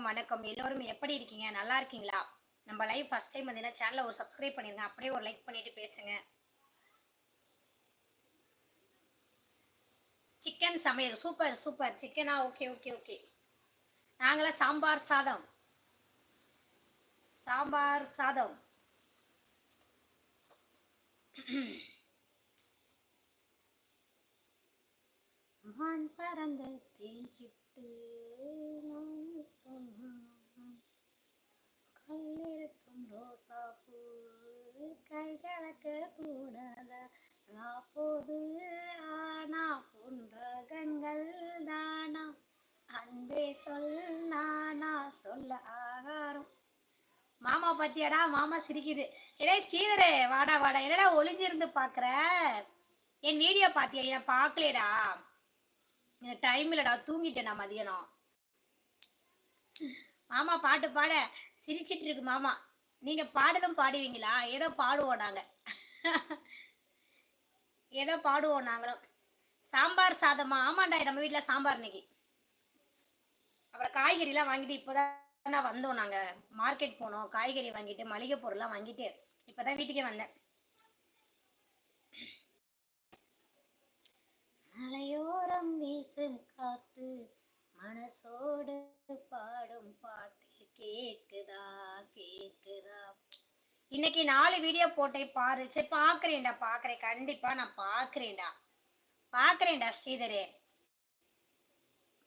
வணக்கம் வணக்கம். எல்லோரும் எப்படி இருக்கீங்க? நல்லா இருக்கீங்களா? நம்ம லைவ் ஃபர்ஸ்ட் டைம் வந்தீங்கன்னா சேனலை ஒரு சப்ஸ்கிரைப் பண்ணிடுங்க அப்படியே ஒரு லைக் பண்ணிட்டு பேசுங்க. சிக்கன் சமையல். சூப்பர் சூப்பர் சிக்கனா ஓகே ஓகே ஓகே நாங்களாம் சாம்பார் சாதம். சாம்பார் சாதம். மான் பறந்த தேஞ்சிட்டு கல்லிருக்கும் ரோசா பூ கை கலக்க கூடாத நாப்போது ஆனா புன்றகங்கள் தானா அன்பே சொல்லானா சொல்ல ஆகாரம். மாமா பத்தியாடா? மாமா சிரிக்குது. இடே ஸ்ரீதரே வாடா வாடா. என்னடா ஒளிஞ்சிருந்து பார்க்குற என் வீடியோ பார்த்தியா நான் பார்க்கலடா எனக்கு டைம் இல்லைடா தூங்கிட்டேன் நான் மதியானம். மாமா பாட்டு பாட. சிரிச்சிட்டு இருக்கு மாமா. நீங்கள் பாடலும் பாடுவீங்களா? ஏதோ பாடுவோம் நாங்கள் ஏதோ பாடுவோம் நாங்களும். சாம்பார் சாதமா? ஆமாண்டா நம்ம வீட்டில் சாம்பார் இன்னைக்கு. அப்புறம் காய்கறிலாம் வாங்கிட்டு இப்போதான் வந்தோம் நாங்கள் மார்க்கெட் போனோம். காய்கறி வாங்கிட்டு மளிகை பொருள்லாம் வாங்கிட்டு இப்போ தான் வீட்டுக்கே வந்தேன். மலையோரம் வீசும் காத்து மனசோடு பாடும் பாட்டு கேக்குதா கேக்குதா? இன்னைக்கு நாலு வீடியோ போட்டேன் பாரு. சரி பார்க்குறேன்டா பார்க்குறேன் கண்டிப்பாக நான் பார்க்குறேன்டா பார்க்குறேன்டா ஸ்ரீதரே.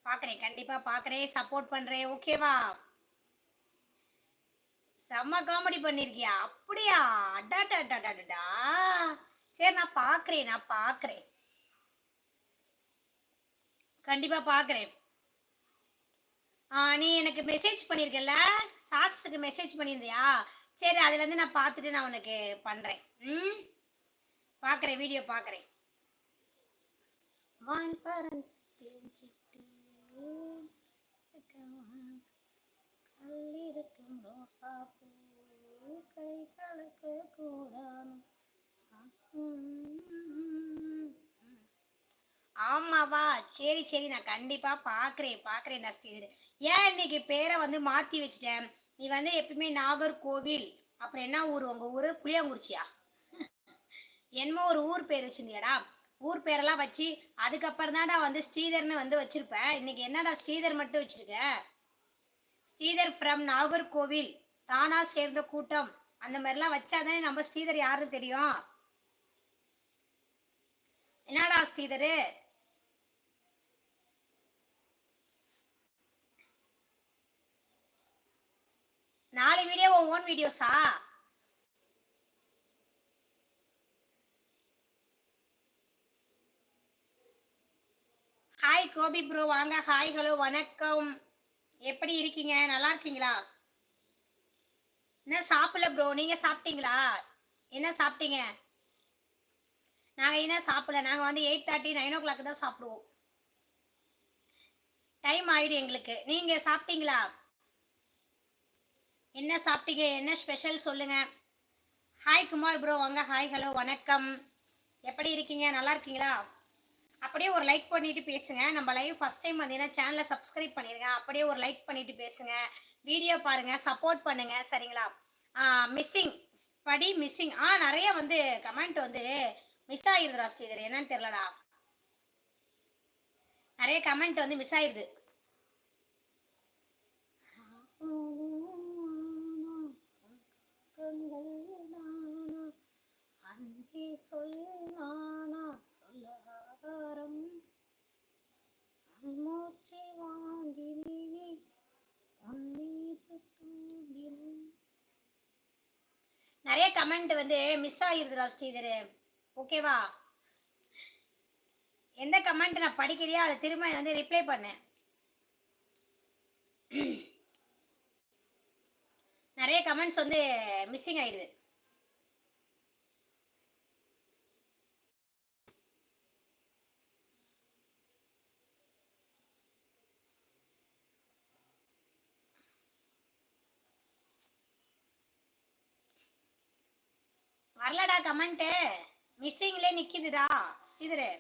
பார்க்குறேன் கண்டிப்பாக பார்க்குறேன் சப்போர்ட் பண்ணுறேன் ஓகேவா செம்ம காமெடி பண்ணியிருக்கியா அப்படியா? அடாடாடாடாடா சரி நான் பார்க்குறேன் நான் பார்க்குறேன் கண்டிப்பாக பார்க்குறேன் நீ எனக்கு மெசேஜ் பண்ணியிருக்கல ஷார்ட்ஸுக்கு மெசேஜ் பண்ணியிருந்தியா சரி அதுலேருந்து நான் பார்த்துட்டு நான் உனக்கு பண்ணுறேன் ம்? பார்க்குறேன் வீடியோ பார்க்குறேன் வான் பறந்து கல்லிருக்கும் ரோசா பூ கை கலக்க கூடாது ஆமாவா? சரி சரி நான் கண்டிப்பாக பார்க்குறேன் பார்க்குறேன் இது ஏன் இன்னைக்கு பேரை வந்து மாற்றி வச்சுட்டேன்? நீ வந்து எப்பயுமே நாகர்கோவில் அப்புறம் என்ன ஊர்? உங்கள் ஊர்? புளியாங்குறிச்சியா? என்னமோ ஒரு ஊர் பேர் வச்சிருந்தியாடா. ஊர் பேரெல்லாம் வச்சு அதுக்கப்புறம் தான்டா வந்து ஸ்ரீதர்னு வந்து வச்சுருப்பேன் இன்னைக்கு என்னடா ஸ்ரீதர் மட்டும் வச்சுருக்க? ஸ்ரீதர் ஃப்ரம் நாகர்கோவில். தானா சேர்ந்த கூட்டம். அந்த மாதிரிலாம் வச்சாதானே நம்ம ஸ்ரீதர் யாருன்னு தெரியும்? என்னடா ஸ்ரீதரு? நாலு வீடியோ ஓன் வீடியோஸா ஹாய் கோபி ப்ரோ வாங்க. ஹாய் ஹலோ வணக்கம். எப்படி இருக்கீங்க? நல்லா இருக்கீங்களா? என்ன சாப்பிடல ப்ரோ? நீங்கள் சாப்பிட்டீங்களா? என்ன சாப்பிட்டீங்க? நாங்கள் இன்னும் சாப்பிடல? நாங்கள் வந்து eight thirty nine o'clock தான் சாப்பிடுவோம். டைம் ஆகிடும் எங்களுக்கு. நீங்கள் சாப்பிட்டீங்களா? என்ன சாப்பிட்டீங்க? என்ன ஸ்பெஷல் சொல்லுங்க. ஹாய் குமார் ப்ரோ வாங்க. ஹாய் ஹலோ வணக்கம். எப்படி இருக்கீங்க? நல்லா இருக்கீங்களா? அப்படியே ஒரு லைக் பண்ணிட்டு பேசுங்க. நம்ம லைவ் ஃபர்ஸ்ட் டைம் வந்தீங்கன்னா சேனலை சப்ஸ்கிரைப் பண்ணிடுங்க அப்படியே ஒரு லைக் பண்ணிட்டு பேசுங்க. வீடியோ பாருங்க. சப்போர்ட் பண்ணுங்க. சரிங்களா? மிஸ்ஸிங் படி மிஸ்ஸிங் ஆ நிறைய வந்து கமெண்ட் வந்து மிஸ் ஆயிருதுடா ஸ்ரீதர் என்னன்னு தெரிலடா நிறைய கமெண்ட் வந்து மிஸ் ஆயிருது. சொல்லா ஆகாரம் மூச்சு வாங்கினே நிறைய கமெண்ட் வந்து மிஸ் ஆகிருதுடா ஸ்ரீதர். ஓகேவா எந்த கமெண்ட் நான் படிக்கலையோ? அதை திரும்ப வந்து ரிப்ளை பண்ணேன். நிறைய கமெண்ட்ஸ் வந்து மிஸ்ஸிங் ஆயிடுது வரலடா கமெண்ட்டு. மிஸ்ஸிங்லே நிற்கிதுடா ஸ்ரீதரே.